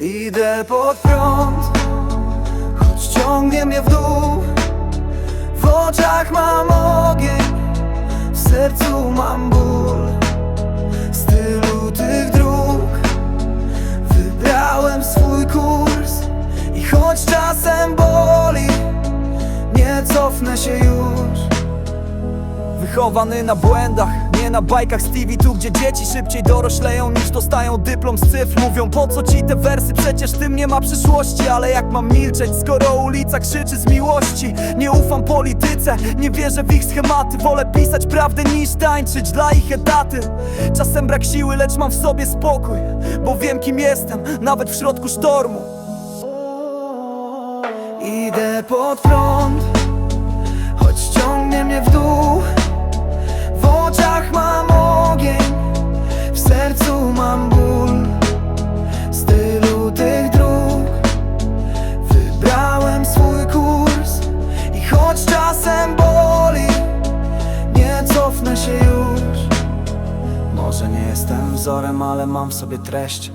Idę pod prąd, choć ciągnie mnie w dół. W oczach mam ogień, w sercu mam ból. Z tylu tych dróg wybrałem swój kurs I choć czasem boli, nie cofnę się już Wychowany na błędach, nie na bajkach Stevie Tu gdzie dzieci szybciej dorośleją niż dostają dyplom z cyfr. Mówią po co ci te wersy, przecież tym nie ma przyszłości Ale jak mam milczeć, skoro ulica krzyczy z miłości? Nie ufam polityce, nie wierzę w ich schematy. Wolę pisać prawdę niż tańczyć dla ich etaty. Czasem brak siły, lecz mam w sobie spokój Bo wiem kim jestem, nawet w środku sztormu. Idę pod prąd Choć ciągnie mnie w dół się już. Może nie jestem wzorem, ale mam w sobie treść